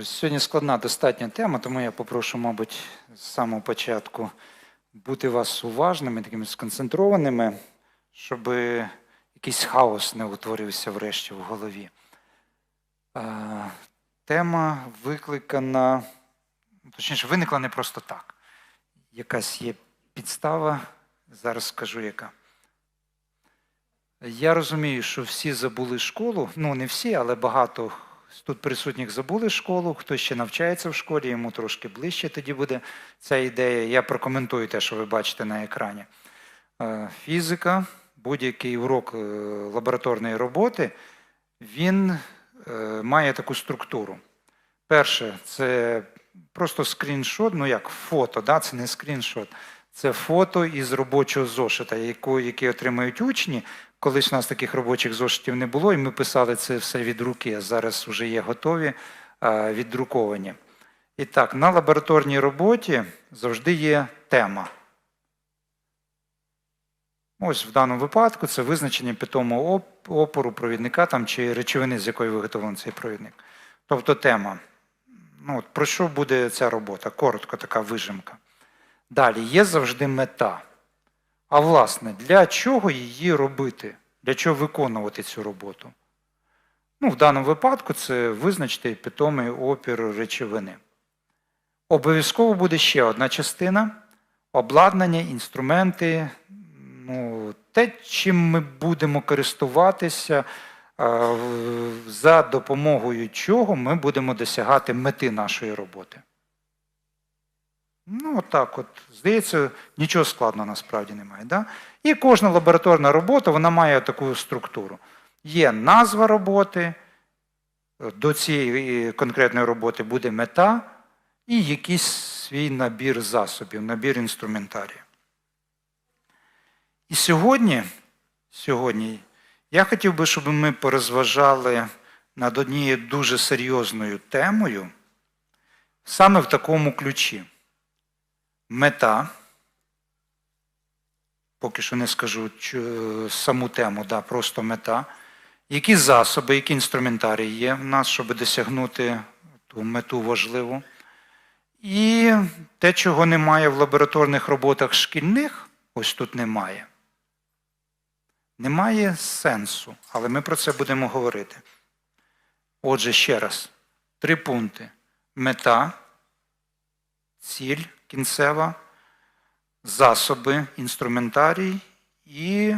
Сьогодні складна достатня тема, тому я попрошу, мабуть, з самого початку бути вас уважними, такими сконцентрованими, щоб якийсь хаос не утворився врешті в голові. Е, Тема викликана, точніше, виникла не просто так. Якась є підстава, зараз скажу яка. Я розумію, що всі забули школу, ну не всі, але багато тут присутніх забули школу. Хто ще навчається в школі, йому трошки ближче тоді буде ця ідея. Я прокоментую те, що ви бачите на екрані. Е, Фізика, будь-який урок е, лабораторної роботи, він е, має таку структуру. Перше, це просто скріншот, ну як фото, да? це не скріншот. Це фото із робочого зошита, який отримають учні. Колись у нас таких робочих зошитів не було, і ми писали це все від руки. Зараз вже є готові віддруковані. І так, на лабораторній роботі завжди є тема. Ось в даному випадку це визначення питомого опору провідника там, чи речовини, з якої виготовлений цей провідник. Тобто тема. Ну, от про що буде ця робота? Коротко така вижимка. Далі є завжди мета. А власне, для чого її робити? Для чого виконувати цю роботу? Ну, в даному випадку це визначити питомий опір речовини. Обов'язково буде ще одна частина обладнання, інструменти, ну, те, чим ми будемо користуватися, е, за допомогою чого ми будемо досягати мети нашої роботи. Ну, отак от. Здається, нічого складного насправді немає. Да? І кожна лабораторна робота вона має таку структуру. Є назва роботи, до цієї конкретної роботи буде мета і якийсь свій набір засобів, набір інструментарію. І сьогодні, сьогодні я хотів би, щоб ми порозважали над однією дуже серйозною темою саме в такому ключі. Мета, поки що не скажу саму тему, да, просто мета. Які засоби, які інструментарії є в нас, щоб досягнути ту мету важливу. І те, чого немає в лабораторних роботах шкільних, ось тут немає. Немає сенсу, але ми про це будемо говорити. Отже, ще раз, три пункти: мета, ціль кінцева, засоби, інструментарій і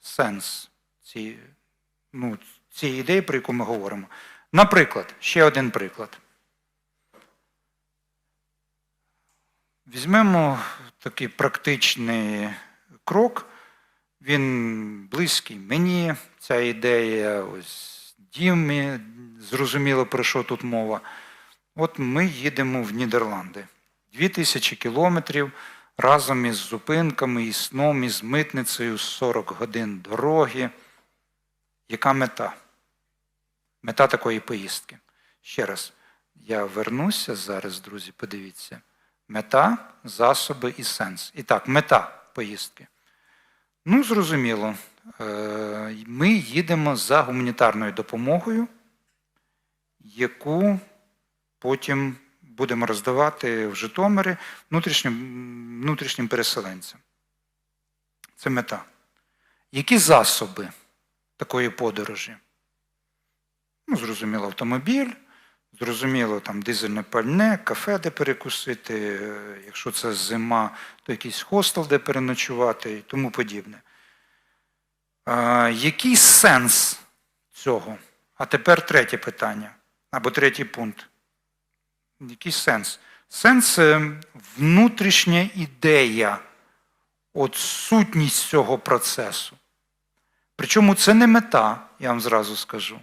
сенс цієї, ну, цієї ідеї, про яку ми говоримо. Наприклад, ще один приклад. Візьмемо такий практичний крок. Він близький мені, ця ідея, ось Дімі, зрозуміло, про що тут мова. От ми їдемо в Нідерланди. Дві тисячі кілометрів разом із зупинками, із сном, із митницею, 40 годин дороги. Яка мета? Мета такої поїздки. Ще раз, я вернуся зараз, друзі, подивіться. Мета, засоби і сенс. І так, мета поїздки. Ну, зрозуміло, е, ми їдемо за гуманітарною допомогою, яку потім будемо роздавати в Житомирі внутрішнім, внутрішнім переселенцям. Це мета. Які засоби такої подорожі? Ну, зрозуміло, автомобіль, зрозуміло, там дизельне пальне, кафе, де перекусити, е, якщо це зима, то якийсь хостел, де переночувати і тому подібне. А, який сенс цього? А тепер третє питання, або третій пункт. Який сенс? Сенс внутрішня ідея, от сутність цього процесу. Причому це не мета, я вам зразу скажу.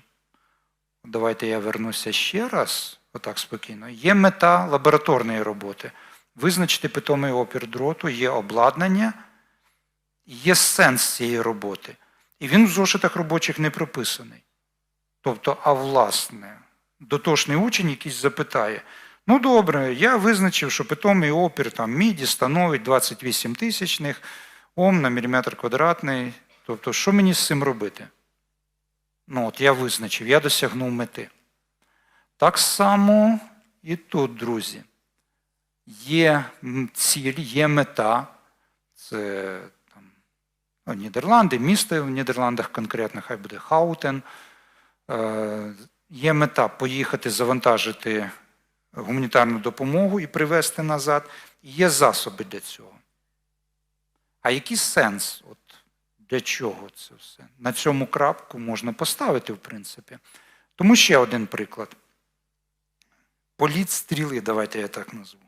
Давайте я вернуся ще раз, отак спокійно. Є мета лабораторної роботи. Визначити питомий опір дроту, є обладнання, є сенс цієї роботи. І він в зошитах робочих не прописаний. Тобто, а власне, дотошний учень якийсь запитає: ну добре, я визначив, що питомий опір там, міді становить 28 тисячних Ом на міліметр квадратний. Тобто, що мені з цим робити? Ну, от я визначив, я досягнув мети. Так само і тут, друзі, є ціль, є мета. Це там, ну, Нідерланди, місто в Нідерландах конкретно, хай буде Хаутен. Е, Є мета поїхати завантажити гуманітарну допомогу і привезти назад. І є засоби для цього. А який сенс? От для чого це все? На цьому крапку можна поставити, в принципі. Тому ще один приклад. Політ стріли, давайте я так назву.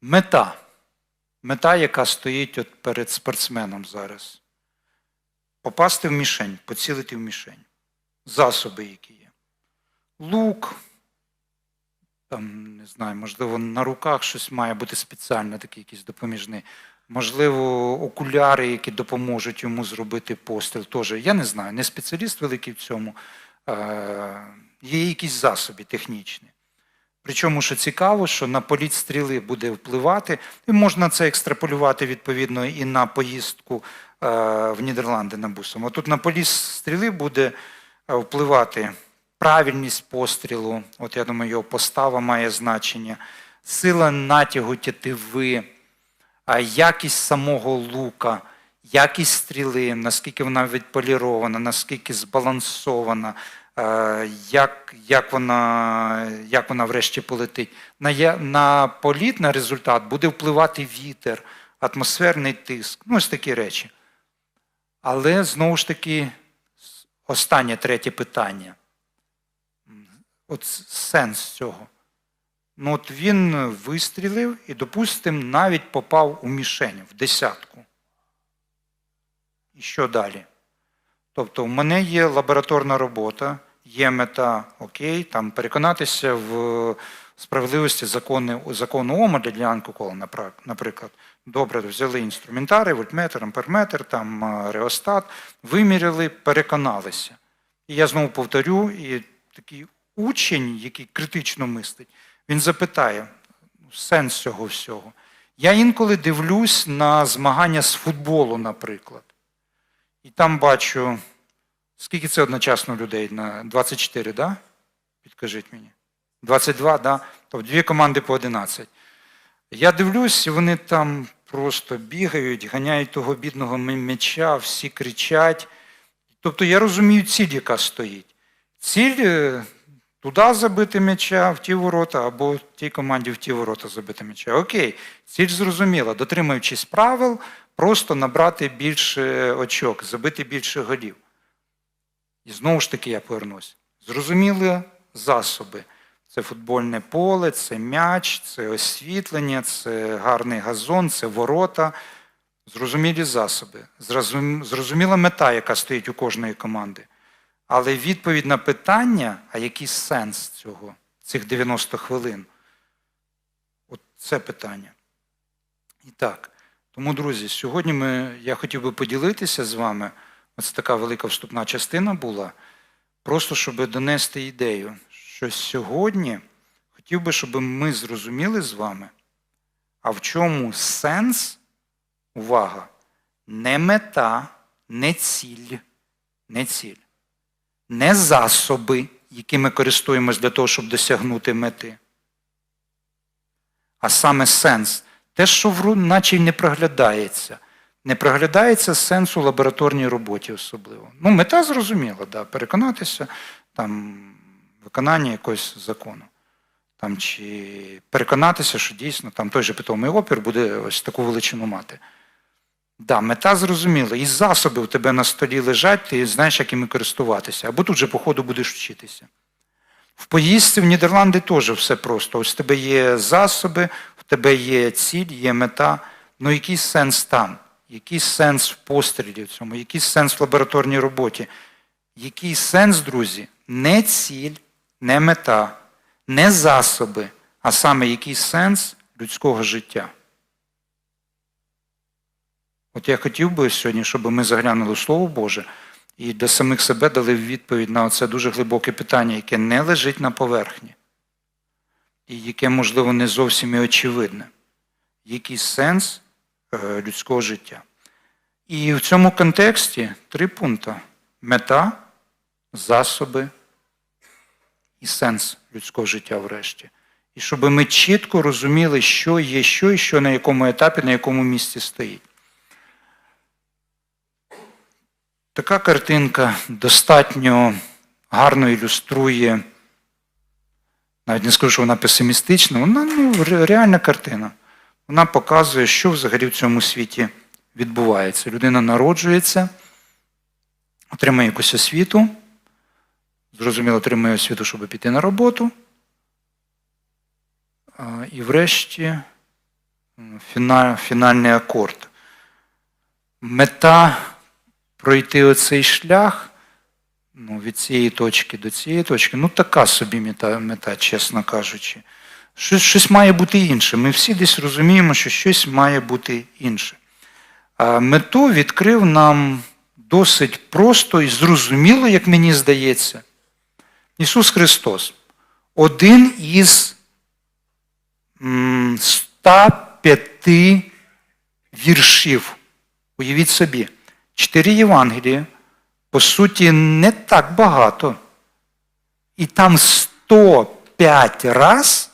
Мета. Мета, яка стоїть от перед спортсменом зараз. Попасти в мішень, поцілити в мішень. Засоби, які є. Лук, там, не знаю, можливо, на руках щось має бути спеціальне, такий якийсь допоміжний. Можливо, окуляри, які допоможуть йому зробити постріл. Теж, я не знаю, не спеціаліст великий в цьому. Е, Є якісь засоби технічні. Причому, що цікаво, що на політ стріли буде впливати, і можна це екстраполювати відповідно і на поїздку е, в Нідерланди на бусом. А тут на політ стріли буде е, впливати правильність пострілу. От я думаю, його постава має значення, сила натягу тятиви, а якість самого лука, якість стріли, наскільки вона відполірована, наскільки збалансована, е, як, як, вона, як вона врешті полетить. На, на політ, на результат буде впливати вітер, атмосферний тиск, ну ось такі речі. Але знову ж таки, останнє третє питання. От сенс цього. Ну, от він вистрілив і, допустимо, навіть попав у мішень в десятку. І що далі? Тобто, в мене є лабораторна робота, є мета, окей, там переконатися в справедливості закони, закону Ома для ділянку кола, наприклад. Добре, взяли інструментарій, вольтметр, амперметр, там реостат, виміряли, переконалися. І я знову повторю, і такий учень, який критично мислить, він запитає ну, сенс цього всього. Я інколи дивлюсь на змагання з футболу, наприклад. І там бачу, скільки це одночасно людей? На 24, да? Підкажіть мені. 22, да? Тобто дві команди по 11. Я дивлюсь, і вони там просто бігають, ганяють того бідного м'яча, всі кричать. Тобто я розумію ціль, яка стоїть. Ціль е, туди забити м'яча, в ті ворота, або в тій команді в ті ворота забити м'яча. Окей, ціль зрозуміла, дотримуючись правил, просто набрати більше очок, забити більше голів. І знову ж таки я повернусь. Зрозуміли засоби. Це футбольне поле, це м'яч, це освітлення, це гарний газон, це ворота. Зрозумілі засоби. Зрозуміла мета, яка стоїть у кожної команди. Але відповідь на питання, а який сенс цього, цих 90 хвилин? От це питання. І так, тому, друзі, сьогодні ми, я хотів би поділитися з вами. Ось така велика вступна частина була. Просто щоб донести ідею, що сьогодні хотів би, щоб ми зрозуміли з вами, а в чому сенс, увага, не мета, не ціль, не ціль, не засоби, якими користуємось для того, щоб досягнути мети, а саме сенс. Те, що наче й не проглядається. Не проглядається сенс у лабораторній роботі особливо. Ну, мета зрозуміла, да, переконатися там, виконання якогось закону. Там, чи переконатися, що дійсно там той же питомий опір буде ось таку величину мати. Да, мета зрозуміла, і засоби у тебе на столі лежать, ти знаєш, як іми користуватися. Або тут же, по ходу, будеш вчитися. В поїздці в Нідерланди теж все просто. Ось в тебе є засоби, в тебе є ціль, є мета. Ну який сенс там? Який сенс в пострілі в цьому? Який сенс в лабораторній роботі? Який сенс, друзі? Не ціль, не мета, не засоби, а саме який сенс людського життя. От я хотів би сьогодні, щоб ми заглянули в Слово Боже і для самих себе дали відповідь на це дуже глибоке питання, яке не лежить на поверхні, і яке, можливо, не зовсім і очевидне. Який сенс е, людського життя? І в цьому контексті три пункти: мета, засоби і сенс людського життя врешті. І щоб ми чітко розуміли, що є що і що на якому етапі, на якому місці стоїть. Така картинка достатньо гарно ілюструє, навіть не скажу, що вона песимістична, вона ну, реальна картина. Вона показує, що взагалі в цьому світі відбувається. Людина народжується, отримує якусь освіту, зрозуміло, отримує освіту, щоб піти на роботу. І врешті фіна- фінальний акорд. Мета пройти оцей шлях ну, від цієї точки до цієї точки, ну така собі мета, мета чесно кажучи. Щось, щось має бути інше. Ми всі десь розуміємо, що щось має бути інше. А мету відкрив нам досить просто і зрозуміло, як мені здається. Ісус Христос один із 105 віршів. Уявіть собі, чотири Євангелії, по суті, не так багато. І там 105 раз,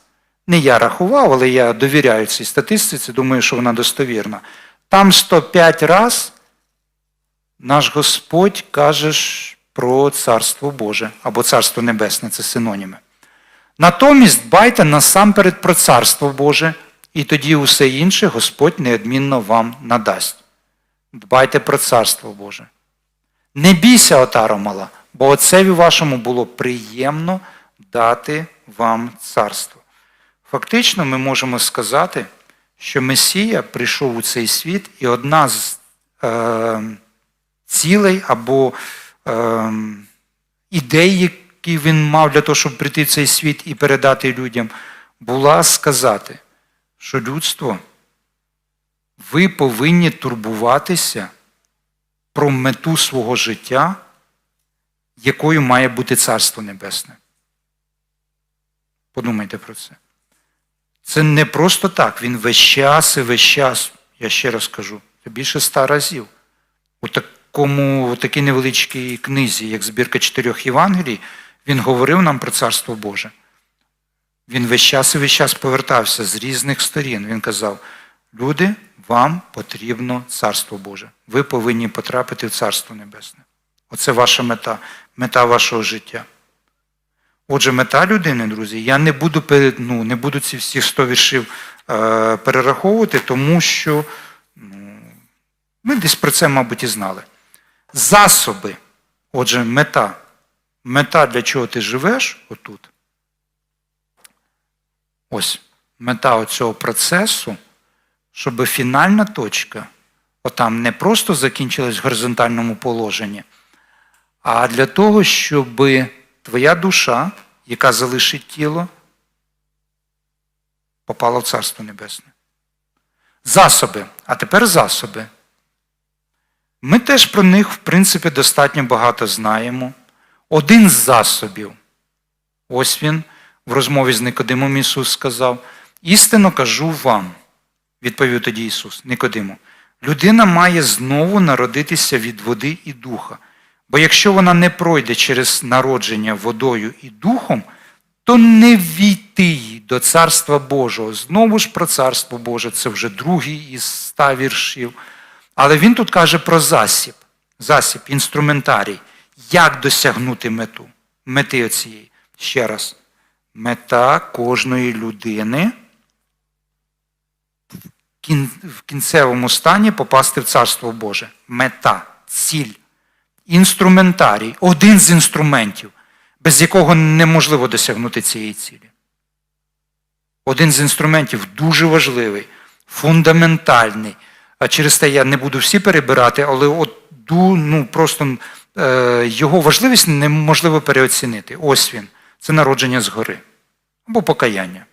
не я рахував, але я довіряю цій статистиці, думаю, що вона достовірна. Там 105 раз наш Господь каже про Царство Боже або Царство Небесне це синоніми. Натомість дбайте насамперед про Царство Боже, і тоді усе інше Господь неодмінно вам надасть. Дбайте про Царство Боже. Не бійся, отаро мала, бо отцеві вашому було приємно дати вам царство. Фактично, ми можемо сказати, що Месія прийшов у цей світ, і одна з е, цілей або е, ідей, які він мав для того, щоб прийти в цей світ і передати людям, була сказати, що людство, ви повинні турбуватися про мету свого життя, якою має бути Царство Небесне. Подумайте про це. Це не просто так. Він весь час і весь час, я ще раз кажу, більше ста разів. У такому, у такій невеличкій книзі, як збірка чотирьох Євангелій, він говорив нам про Царство Боже. Він весь час і весь час повертався з різних сторін. Він казав: люди, вам потрібно Царство Боже. Ви повинні потрапити в Царство Небесне. Оце ваша мета, мета вашого життя. Отже, мета людини, друзі, я не буду, ну, не буду ці всі 100 віршів е, перераховувати, тому що ну, ми десь про це, мабуть, і знали. Засоби, отже, мета. Мета, для чого ти живеш отут. Ось мета оцього процесу, щоб фінальна точка отам не просто закінчилась в горизонтальному положенні, а для того, щоб твоя душа, яка залишить тіло, попала в Царство Небесне. Засоби. А тепер засоби. Ми теж про них, в принципі, достатньо багато знаємо. Один з засобів, ось він в розмові з Никодимом Ісус сказав: істинно кажу вам, відповів тоді Ісус Никодиму, людина має знову народитися від води і духа. Бо якщо вона не пройде через народження водою і духом, то не війти їй до Царства Божого. Знову ж про Царство Боже, це вже другий із ста віршів. Але він тут каже про засіб, засіб, інструментарій. Як досягнути мету? Мети оцієї. Ще раз. Мета кожної людини в кінцевому стані попасти в Царство Боже. Мета, ціль, інструментарій, один з інструментів, без якого неможливо досягнути цієї цілі. Один з інструментів дуже важливий, фундаментальний. А через те я не буду всі перебирати, але от ну, просто е, його важливість неможливо переоцінити. Ось він. Це народження згори або покаяння.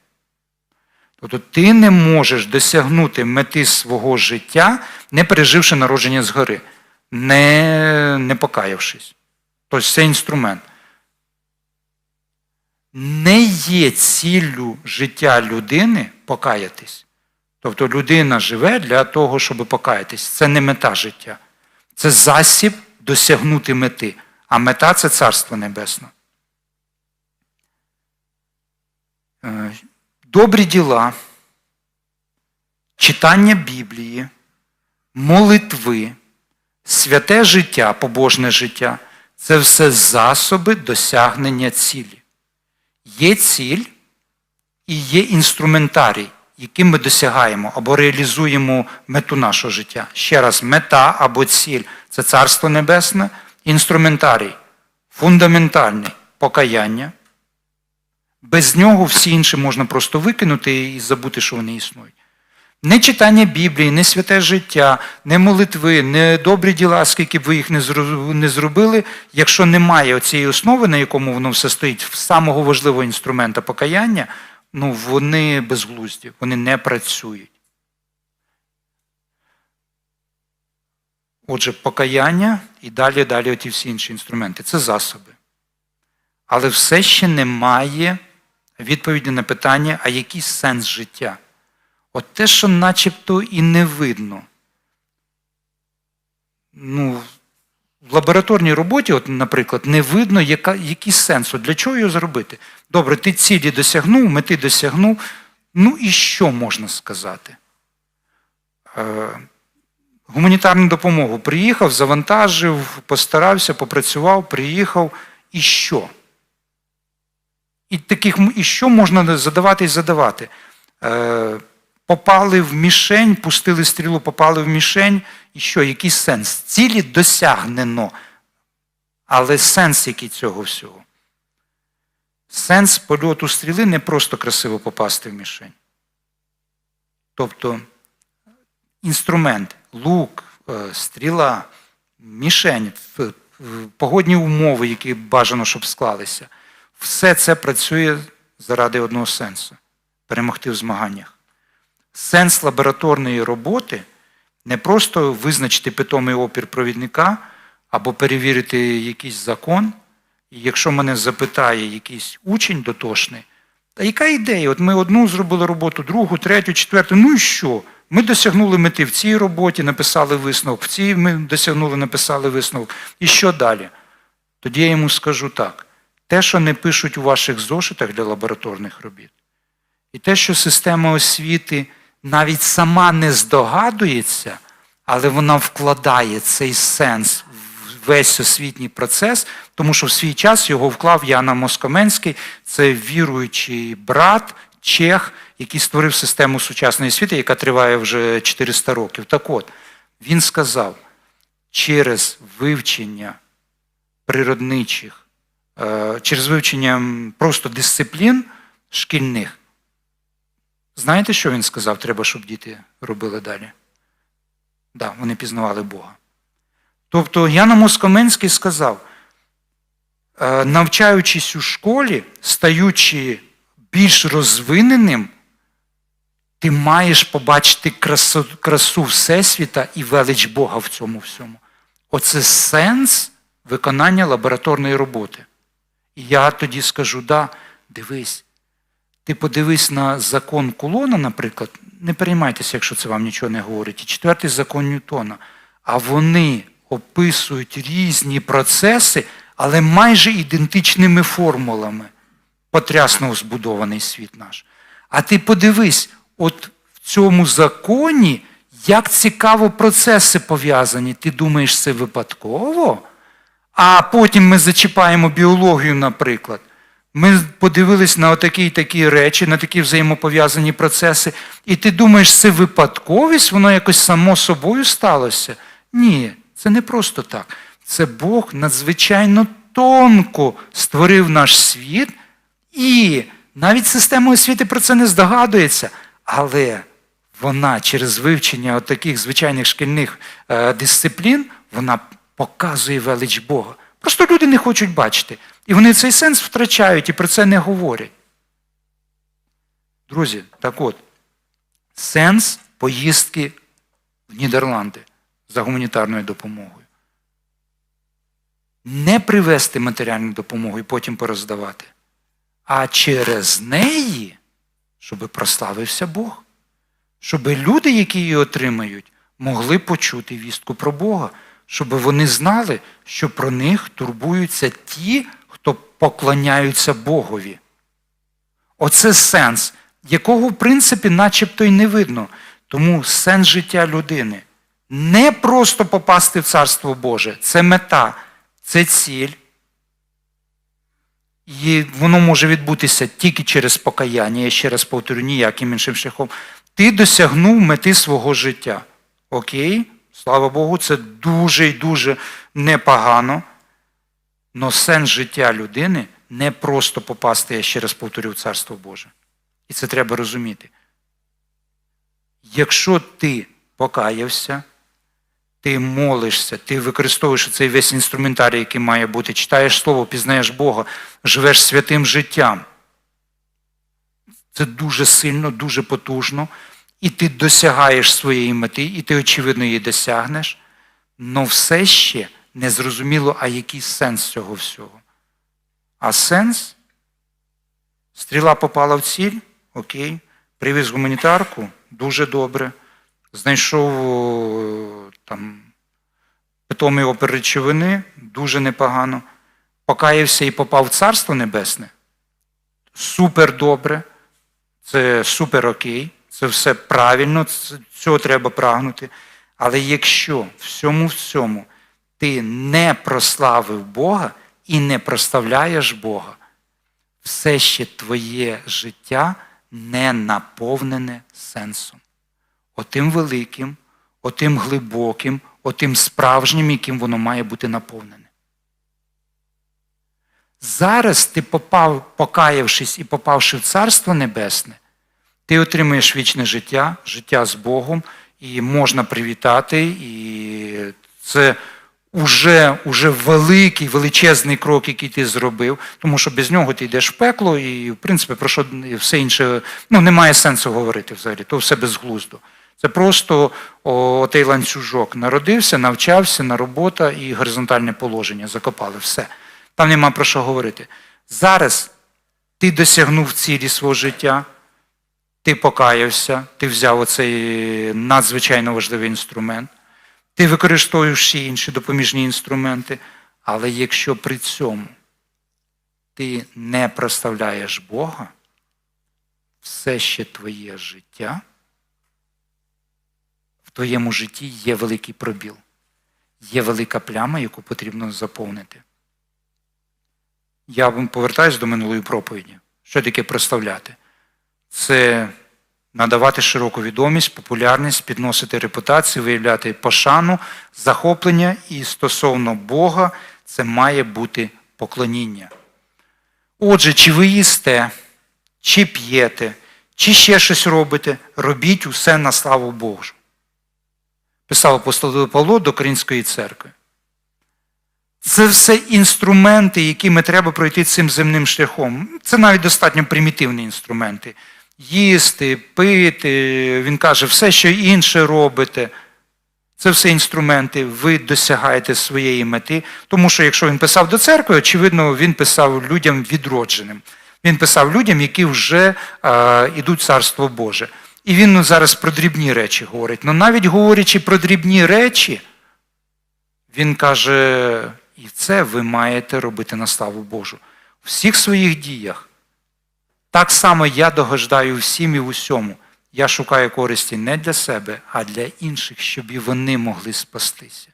Тобто ти не можеш досягнути мети свого життя, не переживши народження згори, не, не покаявшись. Тобто це інструмент. Не є ціллю життя людини покаятись. Тобто людина живе для того, щоб покаятись. Це не мета життя. Це засіб досягнути мети. А мета це Царство Небесне. Добрі діла, читання Біблії, молитви, святе життя, побожне життя це все засоби досягнення цілі. Є ціль і є інструментарій, яким ми досягаємо або реалізуємо мету нашого життя. Ще раз, мета або ціль це Царство Небесне, інструментарій, фундаментальний покаяння. Без нього всі інші можна просто викинути і забути, що вони існують. Не читання Біблії, не святе життя, не молитви, не добрі діла, скільки б ви їх не зробили, якщо немає цієї основи, на якому воно все стоїть, самого важливого інструмента покаяння, ну вони безглузді, вони не працюють. Отже, покаяння і далі, далі оті всі інші інструменти це засоби. Але все ще немає відповіді на питання, а який сенс життя? От те, що начебто і не видно. Ну, в лабораторній роботі, от, наприклад, не видно, яка, який сенс, от для чого його зробити. Добре, ти цілі досягнув, мети досягнув. Ну і що можна сказати? Е, гуманітарну допомогу приїхав, завантажив, постарався, попрацював, приїхав. І що? І таких і що можна задавати і задавати? Е, попали в мішень, пустили стрілу, попали в мішень. І що, який сенс? Цілі досягнено. Але сенс який цього всього? Сенс польоту стріли не просто красиво попасти в мішень. Тобто інструмент, лук, е, стріла, мішень, погодні умови, які бажано, щоб склалися. Все це працює заради одного сенсу перемогти в змаганнях. Сенс лабораторної роботи не просто визначити питомий опір провідника або перевірити якийсь закон. І якщо мене запитає якийсь учень дотошний, та яка ідея? От ми одну зробили роботу, другу, третю, четверту. Ну і що? Ми досягнули мети в цій роботі, написали висновок, в цій ми досягнули, написали висновок. І що далі? Тоді я йому скажу так: те, що не пишуть у ваших зошитах для лабораторних робіт, і те, що система освіти навіть сама не здогадується, але вона вкладає цей сенс в весь освітній процес, тому що в свій час його вклав Яна Москоменський, це віруючий брат, чех, який створив систему сучасної освіти, яка триває вже 400 років. Так от, він сказав, через вивчення природничих, через вивчення просто дисциплін шкільних, Знаєте, що він сказав, треба, щоб діти робили далі? Да, вони пізнавали Бога. Тобто Яна Москоменський сказав, е, навчаючись у школі, стаючи більш розвиненим, ти маєш побачити красу, красу Всесвіта і велич Бога в цьому всьому. Оце сенс виконання лабораторної роботи. І я тоді скажу: да, дивись. Ти подивись на закон Кулона, наприклад, не переймайтеся, якщо це вам нічого не говорить, і четвертий закон Ньютона. А вони описують різні процеси, але майже ідентичними формулами. Потрясно збудований світ наш. А ти подивись, от в цьому законі, як цікаво процеси пов'язані. Ти думаєш, це випадково? А потім ми зачіпаємо біологію, наприклад. Ми подивились на такі такі речі, на такі взаємопов'язані процеси, і ти думаєш, це випадковість, воно якось само собою сталося? Ні, це не просто так. Це Бог надзвичайно тонко створив наш світ, і навіть система освіти про це не здогадується. Але вона через вивчення от таких звичайних шкільних е, дисциплін, вона показує велич Бога. Просто люди не хочуть бачити. І вони цей сенс втрачають і про це не говорять. Друзі, так от, сенс поїздки в Нідерланди за гуманітарною допомогою. Не привезти матеріальну допомогу і потім пороздавати, а через неї, щоб прославився Бог. Щоб люди, які її отримають, могли почути вістку про Бога, щоб вони знали, що про них турбуються ті, хто поклоняються Богові. Оце сенс якого, в принципі, начебто й не видно. Тому сенс життя людини не просто попасти в Царство Боже, це мета, це ціль. І воно може відбутися тільки через покаяння, я ще раз повторю, ніяким іншим шляхом. Ти досягнув мети свого життя. Окей, слава Богу, це дуже і дуже непогано. Но сенс життя людини не просто попасти, я ще раз повторю, в Царство Боже. І це треба розуміти. Якщо ти покаявся, ти молишся, ти використовуєш цей весь інструментарій, який має бути, читаєш Слово, пізнаєш Бога, живеш святим життям. Це дуже сильно, дуже потужно. І ти досягаєш своєї мети, і ти, очевидно, її досягнеш, але все ще не зрозуміло, а який сенс цього всього. А сенс стріла попала в ціль, окей, привіз гуманітарку, дуже добре. Знайшов там питомий опер речовини, дуже непогано. Покаявся і попав в Царство Небесне. Супер добре, це супер окей, це все правильно, цього треба прагнути. Але якщо всьому всьому ти не прославив Бога і не проставляєш Бога, все ще твоє життя не наповнене сенсом. Отим великим, отим глибоким, отим справжнім, яким воно має бути наповнене. Зараз ти попав, покаявшись і попавши в Царство Небесне, ти отримуєш вічне життя, життя з Богом, і можна привітати, і це уже, уже великий, величезний крок, який ти зробив, тому що без нього ти йдеш в пекло, і, в принципі, про що все інше ну, немає сенсу говорити взагалі, то все безглуздо. Це просто о, той ланцюжок. Народився, навчався на робота і горизонтальне положення. Закопали все. Там нема про що говорити. Зараз ти досягнув цілі свого життя, ти покаявся, ти взяв оцей надзвичайно важливий інструмент, ти використовуєш всі інші допоміжні інструменти, але якщо при цьому ти не проставляєш Бога, все ще твоє життя, в твоєму житті є великий пробіл, є велика пляма, яку потрібно заповнити. Я повертаюся до минулої проповіді. Що таке проставляти? Це надавати широку відомість, популярність, підносити репутацію, виявляти пошану, захоплення і стосовно Бога це має бути поклоніння. Отже, чи ви їсте, чи п'єте, чи ще щось робите, робіть усе на славу Божу. Писав апостол Павло до Корінської церкви. Це все інструменти, якими треба пройти цим земним шляхом. Це навіть достатньо примітивні інструменти. Їсти, пити, він каже, все, що інше робите. Це все інструменти, ви досягаєте своєї мети. Тому що якщо він писав до церкви, очевидно, він писав людям відродженим. Він писав людям, які вже е, йдуть в Царство Боже. І він ну, зараз про дрібні речі говорить. Ну навіть говорячи про дрібні речі, він каже, і це ви маєте робити на славу Божу. У всіх своїх діях. Так само я догождаю всім і в усьому. Я шукаю користі не для себе, а для інших, щоб і вони могли спастися.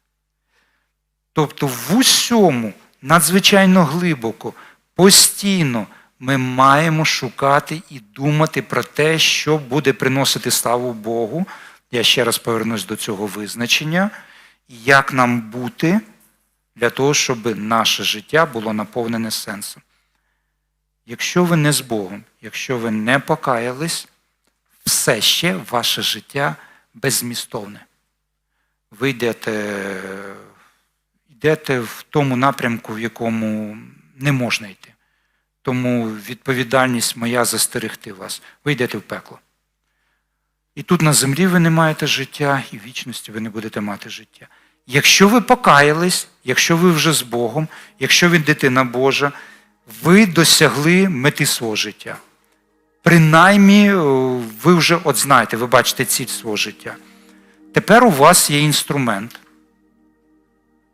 Тобто в усьому надзвичайно глибоко, постійно ми маємо шукати і думати про те, що буде приносити славу Богу. Я ще раз повернусь до цього визначення, як нам бути для того, щоб наше життя було наповнене сенсом. Якщо ви не з Богом, якщо ви не покаялись, все ще ваше життя беззмістовне. Ви йдете, йдете в тому напрямку, в якому не можна йти. Тому відповідальність моя застерегти вас. Ви йдете в пекло. І тут на землі ви не маєте життя, і в вічності ви не будете мати життя. Якщо ви покаялись, якщо ви вже з Богом, якщо ви дитина Божа, ви досягли мети свого життя. Принаймні, ви вже от знаєте, ви бачите ціль свого життя. Тепер у вас є інструмент,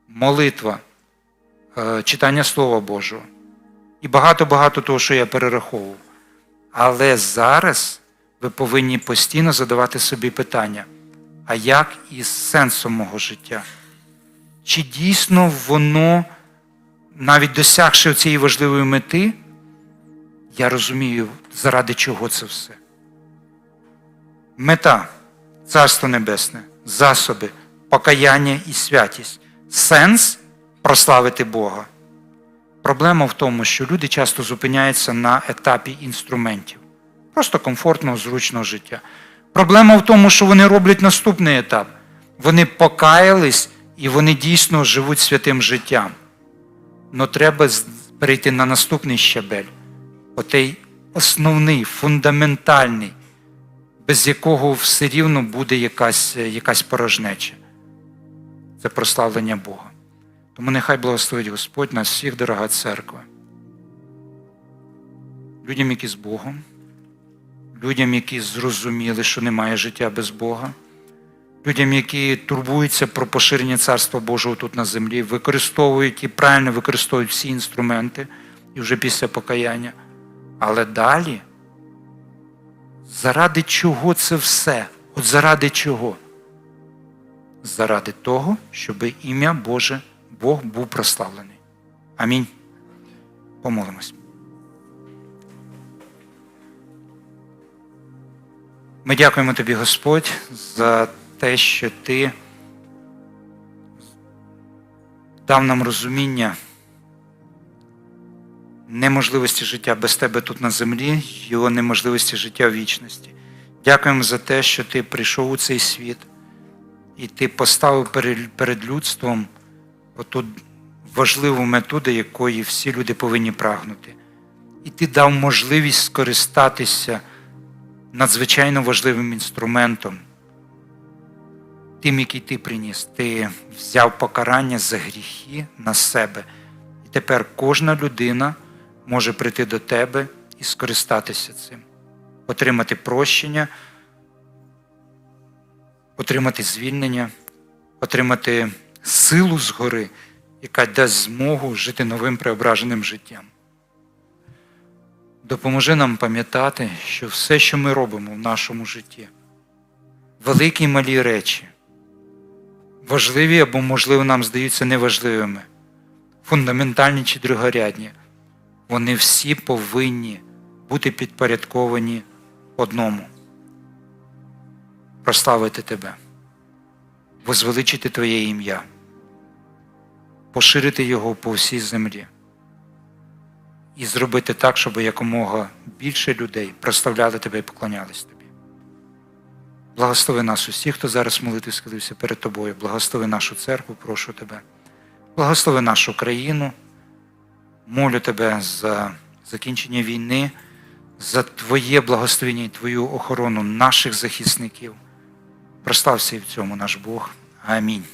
молитва, е, читання Слова Божого і багато-багато того, що я перераховував. Але зараз ви повинні постійно задавати собі питання: а як із сенсом мого життя? Чи дійсно воно, навіть досягши цієї важливої мети, я розумію, заради чого це все? Мета Царство Небесне, засоби, покаяння і святість, сенс прославити Бога. Проблема в тому, що люди часто зупиняються на етапі інструментів, просто комфортного, зручного життя. Проблема в тому, що вони роблять наступний етап. Вони покаялись і вони дійсно живуть святим життям. Но треба перейти на наступний щабель, отей основний, фундаментальний, без якого все рівно буде якась, якась порожнеча. Це прославлення Бога. Тому нехай благословить Господь нас всіх, дорога церква. Людям, які з Богом, людям, які зрозуміли, що немає життя без Бога, людям, які турбуються про поширення Царства Божого тут на землі, використовують і правильно використовують всі інструменти і вже після покаяння. Але далі, заради чого це все? От заради чого? Заради того, щоб ім'я Боже, Бог був прославлений. Амінь. Помолимось. Ми дякуємо тобі, Господь, за те, що ти дав нам розуміння неможливості життя без тебе тут на землі, його неможливості життя в вічності. Дякуємо за те, що ти прийшов у цей світ і ти поставив перед, людством оту важливу мету, до якої всі люди повинні прагнути. І ти дав можливість скористатися надзвичайно важливим інструментом, тим, який ти приніс. Ти взяв покарання за гріхи на себе. І тепер кожна людина може прийти до тебе і скористатися цим, отримати прощення, отримати звільнення, отримати силу згори, яка дасть змогу жити новим преображеним життям. Допоможи нам пам'ятати, що все, що ми робимо в нашому житті, великі і малі речі, важливі або, можливо, нам здаються неважливими, фундаментальні чи другорядні, вони всі повинні бути підпорядковані одному. Прославити Тебе, возвеличити Твоє ім'я, поширити Його по всій землі. І зробити так, щоб якомога більше людей прославляли тебе і поклонялись. Благослови нас усіх, хто зараз в молитві схилився перед тобою. Благослови нашу церкву, прошу тебе. Благослови нашу країну. Молю тебе за закінчення війни, за Твоє благословення і Твою охорону наших захисників. Прослався і в цьому наш Бог. Амінь.